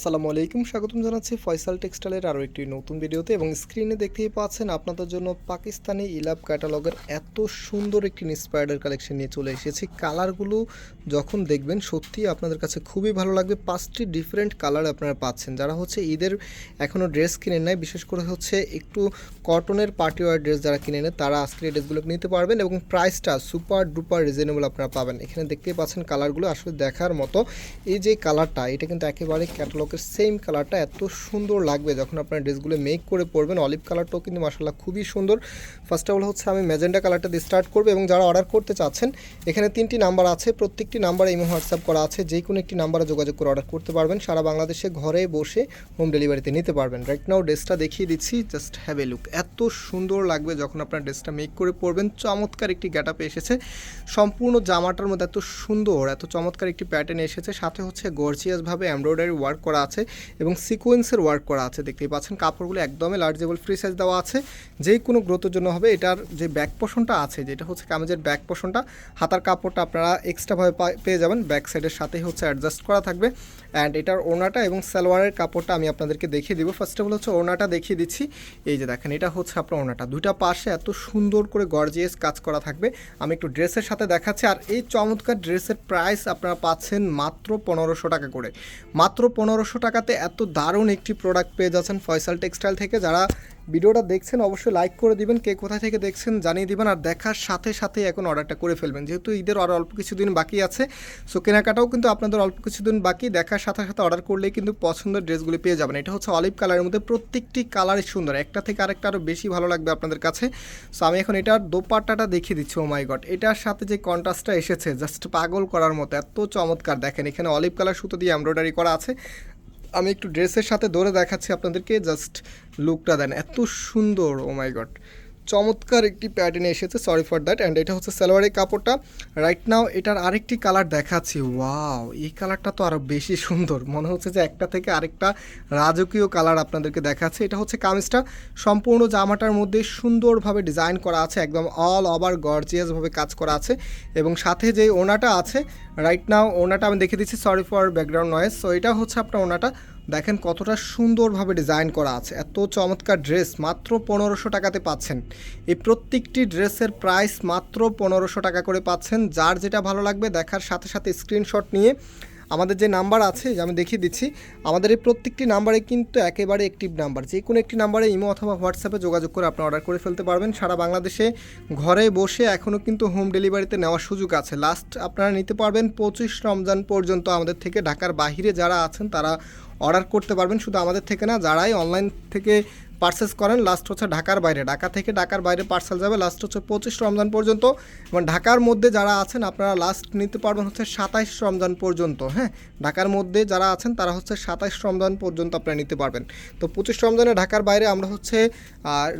আসসালামু আলাইকুম, স্বাগতম জানাচ্ছি ফয়সাল টেক্সটাইলের আরও একটি নতুন ভিডিওতে এবং স্ক্রিনে দেখতেই পাচ্ছেন আপনাদের জন্য পাকিস্তানি ইলাভ ক্যাটালগের এত সুন্দর একটি ইন্সপায়ার্ডের কালেকশন নিয়ে চলে এসেছি। কালারগুলো যখন দেখবেন সত্যি আপনাদের কাছে খুবই ভালো লাগবে। পাঁচটি ডিফারেন্ট কালার আপনারা পাচ্ছেন। যারা হচ্ছে ঈদের এখনও ড্রেস কিনে নেয় বিশেষ করে হচ্ছে একটু কটনের পার্টিওয়ার ড্রেস যারা কিনে নেয় তারা আজকের এই ড্রেসগুলো নিতে পারবেন এবং প্রাইসটা সুপার ডুপার রিজনেবল আপনারা পাবেন। এখানে দেখতেই পাচ্ছেন কালারগুলো আসলে দেখার মতো। এই যে কালারটা এটা কিন্তু একেবারে ক্যাটালগের সেম কালারটা এত সুন্দর লাগবে যখন আপনার ড্রেসগুলো মেক করে পরবেন। অলিভ কালারটাও কিন্তু মাসাল্লাহ খুবই সুন্দর। ফার্স্ট অফ অল হচ্ছে আমি ম্যাজেন্ডা কালারটা দিয়ে স্টার্ট করব এবং যারা অর্ডার করতে চাচ্ছেন, এখানে তিনটি নাম্বার আছে। প্রত্যেকটি নাম্বারে ইমো হোয়াটসঅ্যাপ করা আছে। যে কোনো একটি নাম্বারে যোগাযোগ করে অর্ডার করতে পারবেন। সারা বাংলাদেশে ঘরে বসে হোম ডেলিভারিতে নিতে পারবেন। রাইট নাও ড্রেসটা দেখিয়ে দিচ্ছি। জাস্ট হ্যাভ এ লুক এত সুন্দর লাগবে যখন আপনার ড্রেসটা মেক করে পরবেন। চমৎকার একটি গ্যাট এসেছে। সম্পূর্ণ জামাটার মধ্যে এত সুন্দর, এত চমৎকার একটি প্যাটার্ন এসেছে। সাথে হচ্ছে গর্জিয়াসভাবে এমব্রয়ডারি ওয়ার্ক করা আছে এবং সিকোয়েন্সের ওয়ার্ক করা আছে। দেখতেই পাচ্ছেন, কাপড়গুলো একদমই লার্জেবল ফ্রি সাইজ দেওয়া আছে। যে কোনো গ্রোথের জন্য হবে, এটার যে ব্যাক পোষণটা আছে, যেটা হচ্ছে কামিজের ব্যাক পোষণটা হাতার কাপড়টা আপনারা এক্সট্রাভাবে পেয়ে যাবেন। ব্যাক সাইডের সাথেই হচ্ছে অ্যাডজাস্ট করা থাকবে। অ্যান্ড এটার ওনাটা এবং সালোয়ারের কাপড়টা আমি আপনাদেরকে দেখিয়ে দিব। ফার্স্ট অফ অল হচ্ছে ওনাটা দেখিয়ে দিচ্ছি। এই যে দেখেন, এটা হচ্ছে আপনার ওনাটা দুইটা পাশে এত সুন্দর করে গর্জিয়াস কাজ করা থাকবে। আমি একটু ড্রেসের সাথে দেখাচ্ছি। আর এই চমৎকার ড্রেসের প্রাইস আপনারা পাচ্ছেন মাত্র পনেরোশো টাকা করে। মাত্র পনেরোশো টাকাতে এত দারুণ একটি প্রোডাক্ট পেয়ে যাচ্ছেন ফয়সাল টেক্সটাইল থেকে। যারা ভিডিওটা দেখছেন, অবশ্যই লাইক করে দিবেন, কে কোথা থেকে দেখছেন জানিয়ে দিবেন, আর দেখার সাথে সাথে এখন অর্ডারটা করে ফেলবেন। যেহেতু ঈদের আর অল্প কিছুদিন বাকি আছে সো কেনাকাটাও কিন্তু আপনাদের অল্প কিছুদিন বাকি। দেখার সাথে সাথে অর্ডার করলেই কিন্তু পছন্দের ড্রেসগুলি পেয়ে যাবেন। এটা হচ্ছে অলিভ কালারের মধ্যে প্রত্যেকটি কালারই সুন্দর। একটা থেকে আরেকটা আরও বেশি ভালো লাগবে আপনাদের কাছে। সো আমি এখন এটার দোপাট্টাটা দেখিয়ে দিচ্ছি ও মাই গড এটার সাথে যে কন্ট্রাস্টটা এসেছে জাস্ট পাগল করার মতো, এত চমৎকার। দেখেন, এখানে অলিভ কালার সুতো দিয়ে এমব্রয়ডারি করা আছে। আমি একটু ড্রেসের সাথে ধরে দেখাচ্ছি আপনাদেরকে জাস্ট লুকটা দেন, এত সুন্দর ও মাই গড চমৎকার একটি প্যাটার্নে এসেছে সরি ফর দ্যাট অ্যান্ড এটা হচ্ছে সালোয়ারের কাপড়টা। রাইট নাও এটার আরেকটি কালার দেখাচ্ছি ওয়াও এই কালারটা তো আরও বেশি সুন্দর। মনে হচ্ছে যে একটা থেকে আরেকটা রাজকীয় কালার আপনাদেরকে দেখাচ্ছে। এটা হচ্ছে কামিজটা, সম্পূর্ণ জামাটার মধ্যে সুন্দরভাবে ডিজাইন করা আছে, একদম অল ওভার গর্জিয়াসভাবে কাজ করা আছে। এবং সাথে যে ওনাটা আছে রাইট নাও ওনাটা আমি দেখে দিচ্ছি sorry for background noise so এটা হচ্ছে আপনার ওনাটা। দেখেন কতটা সুন্দরভাবে ডিজাইন করা আছে। এত চমৎকার ড্রেস মাত্র পনেরোশো টাকাতে পাচ্ছেন। এই প্রত্যেকটি ড্রেসের প্রাইস মাত্র পনেরোশো টাকা করে পাচ্ছেন। যার যেটা ভালো লাগবে দেখার সাথে সাথে স্ক্রিনশট নিয়ে আমাদের যে নাম্বার আছে, যে আমি দেখিয়ে দিচ্ছি, আমাদের এই প্রত্যেকটি নাম্বারে কিন্তু একেবারে একটিভ নাম্বার। যে কোনো একটি নাম্বারে ইমো অথবা হোয়াটসঅ্যাপে যোগাযোগ করে আপনি অর্ডার করে ফেলতে পারবেন। সারা বাংলাদেশে ঘরে বসে এখনও কিন্তু হোম ডেলিভারিতে নেওয়ার সুযোগ আছে। লাস্ট আপনারা নিতে পারবেন পঁচিশ রমজান পর্যন্ত আমাদের থেকে ঢাকার বাহিরে যারা আছেন, তারা অর্ডার করতে পারবেন। শুধু আমাদের থেকে না, যারাই অনলাইন থেকে পার্সেস করেন লাস্ট হচ্ছে ঢাকার বাইরে। ঢাকা থেকে ঢাকার বাইরে পার্সেল যাবে লাস্ট হচ্ছে পঁচিশ রমজান পর্যন্ত। এবং ঢাকার মধ্যে যারা আছেন, আপনারা লাস্ট নিতে পারবেন হচ্ছে সাতাইশ রমজান পর্যন্ত হ্যাঁ? ঢাকার মধ্যে যারা আছেন, তারা হচ্ছে সাতাইশ রমজান পর্যন্ত আপনারা নিতে পারবেন। তো পঁচিশ রমজানে ঢাকার বাইরে আমরা হচ্ছে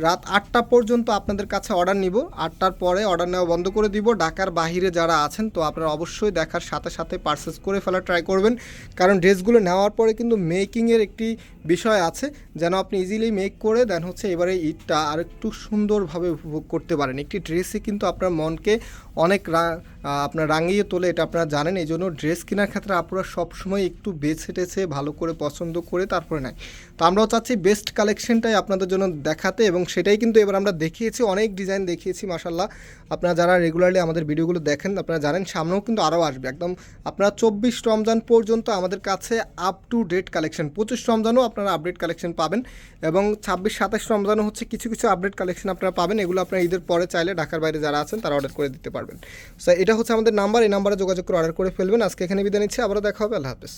রাত আটটা পর্যন্ত আপনাদের কাছে অর্ডার নিব। আটটার পরে অর্ডার নেওয়া বন্ধ করে দিব। ঢাকার বাহিরে যারা আছেন, তো আপনারা অবশ্যই দেখার সাথে সাথে পার্সেস করে ফেলার ট্রাই করবেন। কারণ ড্রেসগুলো নেওয়ার পরে কিন্তু মেকিংয়ের একটি বিষয় আছে, যেন আপনি ইজিলি মেক করে দেন হচ্ছে এবারে ঈদটা আর একটু সুন্দরভাবে উপভোগ করতে পারেন। একটি ড্রেসই কিন্তু আপনার মনকে অনেক আপনার রাঙিয়ে তোলে, এটা আপনারা জানেন। এই জন্য ড্রেস কেনার ক্ষেত্রে আপনারা সবসময় একটু বেছে টেছে, ভালো করে পছন্দ করে তারপরে নেয়। তো আমরাও চাচ্ছি বেস্ট কালেকশনটাই আপনাদের জন্য দেখাতে এবং সেটাই কিন্তু এবার আমরা দেখিয়েছি, অনেক ডিজাইন দেখিয়েছি মাসাল্লাহ আপনারা যারা রেগুলারলি আমাদের ভিডিওগুলো দেখেন, আপনারা জানেন সামনেও কিন্তু আরও আসবে। একদম আপনারা চব্বিশ রমজান পর্যন্ত আমাদের কাছে আপ টু ডেট কালেকশন পঁচিশ রমজানও আপনারা আপডেট কালেকশন পাবেন এবং ছাব্বিশ, সাতাশ রমজানও হচ্ছে কিছু কিছু আপডেট কালেকশন আপনারা পাবেন। এগুলো আপনারা ঈদের পরে চাইলে ঢাকার বাইরে যারা আছেন, তারা অর্ডার করে দিতে পারবেন। সো এটা হচ্ছে আমাদের নাম্বার এই নাম্বারে যোগাযোগ করে অর্ডার করে ফেলবেন। আজকে এখানে বিদায় নিচ্ছি। আবারও দেখা হবে। আল্লাহ হাফেজ।